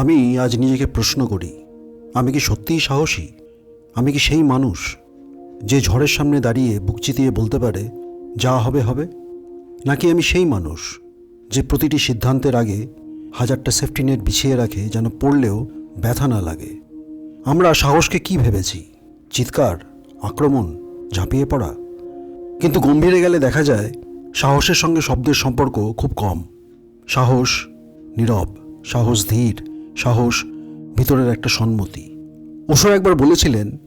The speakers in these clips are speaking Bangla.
আমি আজ নিজেকে প্রশ্ন করি, আমি কি সত্যিই সাহসী? আমি কি সেই মানুষ যে ঝড়ের সামনে দাঁড়িয়ে বুক চিতিয়ে বলতে পারে, যা হবে হবে নাকি আমি সেই মানুষ যে প্রতিটি সিদ্ধান্তের আগে হাজারটা সেফটি নেট বিছিয়ে রাখে যেন পড়লেও ব্যথা না লাগে? আমরা সাহসকে কি ভেবেছি? চিৎকার, আক্রমণ, ঝাঁপিয়ে পড়া? কিন্তু গম্ভীরে গেলে দেখা যায়, সাহসের সঙ্গে শব্দের সম্পর্ক খুব কম। সাহস নীরব, সাহস ধীর সাহস, ভিতরের একটা সম্মতি। ওশো একবার বলেছিলেন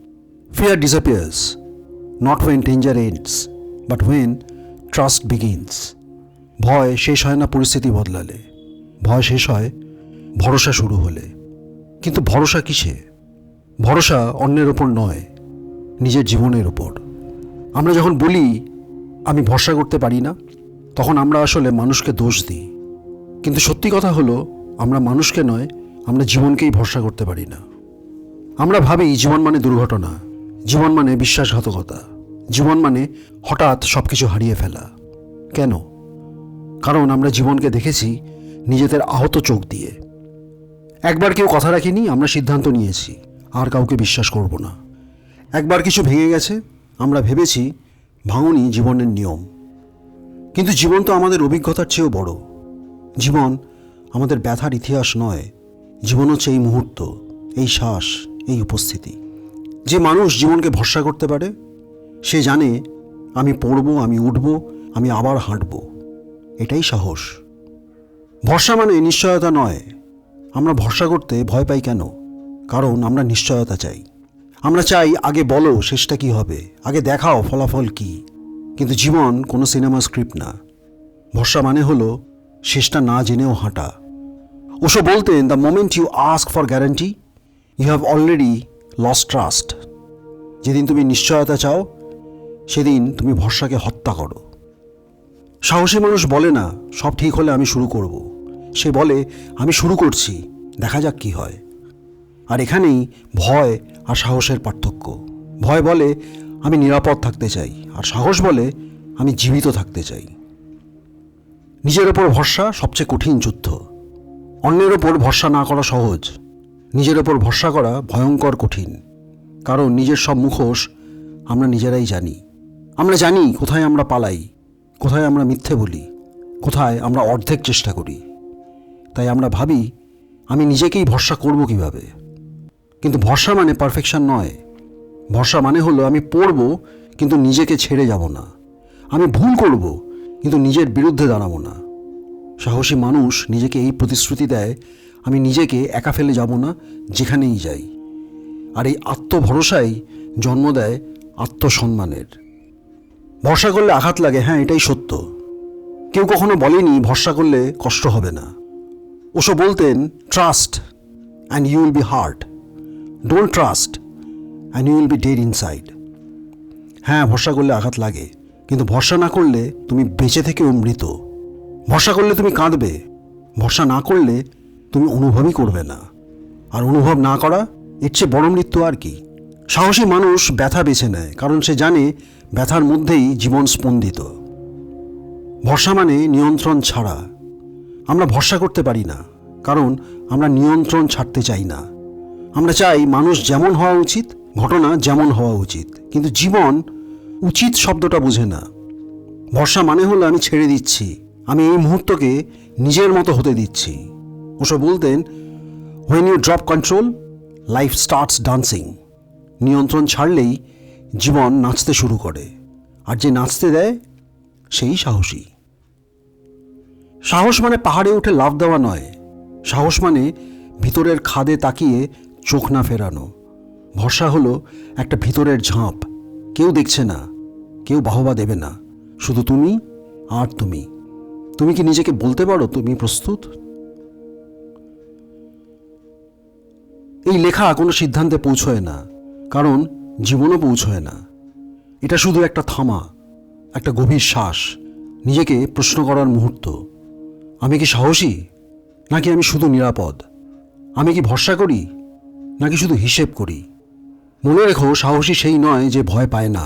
fear disappears not when danger ends but when trust begins ভয় শেষ হয় না পরিস্থিতি বদলালে। ভয় শেষ হয় ভরসা শুরু হলে। কিন্তু ভরসা কিসে? ভরসা অন্যের ওপর নয়, নিজের জীবনের ওপর আমরা যখন বলি, আমি ভরসা করতে পারি না, তখন আমরা আসলে মানুষকে দোষ দিই। কিন্তু সত্যি কথা হলো, আমরা মানুষকে নয় আমরা জীবনকেই ভরসা করতে পারি না। আমরা ভাবি জীবন মানে দুর্ঘটনা, জীবন মানে বিশ্বাসঘাতকতা, জীবন মানে হঠাৎ সব কিছু হারিয়ে ফেলা। কেন? কারণ আমরা জীবনকে দেখেছি নিজেদের আহত চোখ দিয়ে। একবার কেউ কথা রাখিনি, আমরা সিদ্ধান্ত নিয়েছি, আর কাউকে বিশ্বাস করব না। একবার কিছু ভেঙে গেছে, আমরা ভেবেছি ভাঙনই জীবনের নিয়ম। কিন্তু জীবন তো আমাদের অভিজ্ঞতার চেয়েও বড়। জীবন আমাদের ব্যথার ইতিহাস নয়। জীবন হচ্ছে এই মুহূর্ত, এই শ্বাস, এই উপস্থিতি। যে মানুষ জীবনকে ভরসা করতে পারে, সে জানে, আমি পড়ব, আমি উঠব, আমি আবার হাঁটব। এটাই সাহস। ভরসা মানে নিশ্চয়তা নয়। আমরা ভরসা করতে ভয় পাই কেন? কারণ আমরা নিশ্চয়তা চাই। আমরা চাই, আগে বলো শেষটা কি হবে? আগে দেখাও ফলাফল কি? কিন্তু জীবন কোনো সিনেমা স্ক্রিপ্ট না। ভরসা মানে হলো, শেষটা না জেনেও হাঁটা। ওসো বলতেন the moment you ask for guarantee you have already lost trust যেদিন তুমি নিশ্চয়তা চাও সেদিন তুমি ভরসাকে হত্যা করো সাহসী মানুষ বলে না সব ঠিক হলে আমি শুরু করব সে বলে আমি শুরু করছি দেখা যাক কি হয় আর এখানেই ভয় আর সাহসের পার্থক্য ভয় বলে আমি নিরাপদ থাকতে চাই আর সাহস বলে আমি জীবিত থাকতে চাই নিজের ওপর ভরসা সবচেয়ে কঠিন যুদ্ধ অন্যের ওপর ভরসা না করা সহজ। নিজের ওপর ভরসা করা ভয়ঙ্কর কঠিন। কারণ নিজের সব মুখোশ আমরা নিজেরাই জানি। আমরা জানি কোথায় আমরা পালাই, কোথায় আমরা মিথ্যে বলি, কোথায় আমরা অর্ধেক চেষ্টা করি। তাই আমরা ভাবি, আমি নিজেকেই ভরসা করব কীভাবে? কিন্তু ভরসা মানে পারফেকশন নয়। ভরসা মানে হলো আমি পড়ব, কিন্তু নিজেকে ছেড়ে যাব না। আমি ভুল করব, কিন্তু নিজের বিরুদ্ধে দাঁড়াবো না। সাহসী মানুষ নিজেকে এই প্রতিশ্রুতি দেয়, আমি নিজেকে একা ফেলে যাব না, যেখানেই যাই। আর এই আত্মভরসাই জন্ম দেয় আত্মসম্মানের। ভরসা করলে আঘাত লাগে হ্যাঁ এটাই সত্য। কেউ কখনো বলেনি, ভরসা করলে কষ্ট হবে না। ওসব বলতেন trust and you will be hurt don't trust and you will be dead inside হ্যাঁ ভরসা করলে আঘাত লাগে, কিন্তু ভরসা না করলে তুমি বেঁচে থেকেও মৃত। ভরসা করলে তুমি কাঁদবে। ভরসা না করলে তুমি অনুভবই করবে না। আর অনুভব না করা, এর চেয়ে বড় মৃত্যু আর কি? সাহসী মানুষ ব্যথা বেছে নেয়, কারণ সে জানে ব্যথার মধ্যেই জীবন স্পন্দিত। ভরসা মানে নিয়ন্ত্রণ ছাড়া। আমরা ভরসা করতে পারি না, কারণ আমরা নিয়ন্ত্রণ ছাড়তে চাই না। আমরা চাই মানুষ যেমন হওয়া উচিত, ঘটনা যেমন হওয়া উচিত। কিন্তু জীবন উচিত শব্দটা বুঝে না। ভরসা মানে হলো আমি ছেড়ে দিচ্ছি আমি এই মুহূর্তকে নিজের মতো হতে দিচ্ছি। ওসব বলতেন when you drop control life starts dancing নিয়ন্ত্রণ ছাড়লেই জীবন নাচতে শুরু করে। আর যে নাচতে দেয়, সেই সাহসী। সাহস মানে পাহাড়ে উঠে লাভ দেওয়া নয়। সাহস মানে ভিতরের খাদে তাকিয়ে চোখ না ফেরানো। ভরসা হলো একটা ভিতরের ঝাঁপ। কেউ দেখছে না, কেউ বাহবা দেবে না। শুধু তুমি আর তুমি। তুমি কি নিজেকে বলতে পারো? তুমি প্রস্তুত? এই লেখা কোনো সিদ্ধান্তে পৌঁছয় না, কারণ জীবনও পৌঁছয় না। এটা শুধু একটা থামা, একটা গভীর শ্বাস, নিজেকে প্রশ্ন করার মুহূর্ত। আমি কি সাহসী? নাকি আমি শুধু নিরাপদ? আমি কি ভরসা করি? নাকি শুধু হিসেব করি? মনে রেখো, সাহসী সেই নয় যে ভয় পায় না।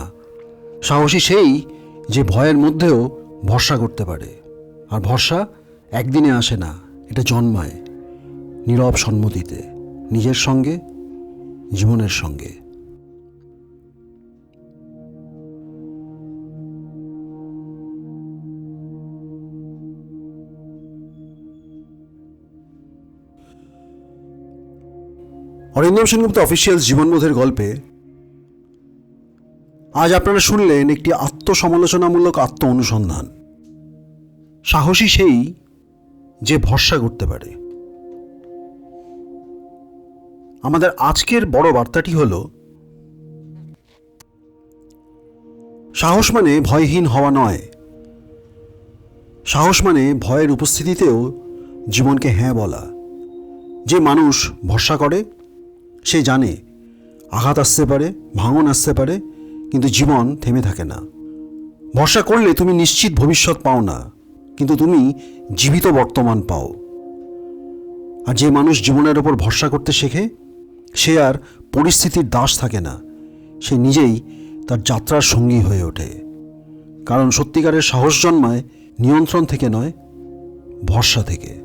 সাহসী সেই যে ভয়ের মধ্যেও ভরসা করতে পারে। আর ভরসা একদিনে আসে না, এটা জন্মায় নীরব সম্মতিতে, নিজের সঙ্গে, জীবনের সঙ্গে। অরিন্দম সেনগুপ্ত অফিসিয়াল জীবনবোধের গল্পে আজ আপনারা শুনলেন একটি আত্মসমালোচনামূলক আত্ম অনুসন্ধান সাহসী সেই যে ভরসা করতে পারে। আমাদের আজকের বড় বার্তাটি হল, সাহস মানে ভয়হীন হওয়া নয়। সাহস মানে ভয়ের উপস্থিতিতেও জীবনকে হ্যাঁ বলা। যে মানুষ ভরসা করে, সে জানে আঘাত আসতে পারে, ভাঙন আসতে পারে, কিন্তু জীবন থেমে থাকে না। ভরসা করলে তুমি নিশ্চিত ভবিষ্যৎ পাও না। কিন্তু তুমি জীবিত বর্তমান পাও। আর যে মানুষ জীবনের ওপর ভরসা করতে শেখে, সে আর পরিস্থিতির দাস থাকে না। সে নিজেই তার যাত্রার সঙ্গী হয়ে ওঠে। কারণ সত্যিকারের সাহস জন্মায় নিয়ন্ত্রণ থেকে নয়, ভরসা থেকে।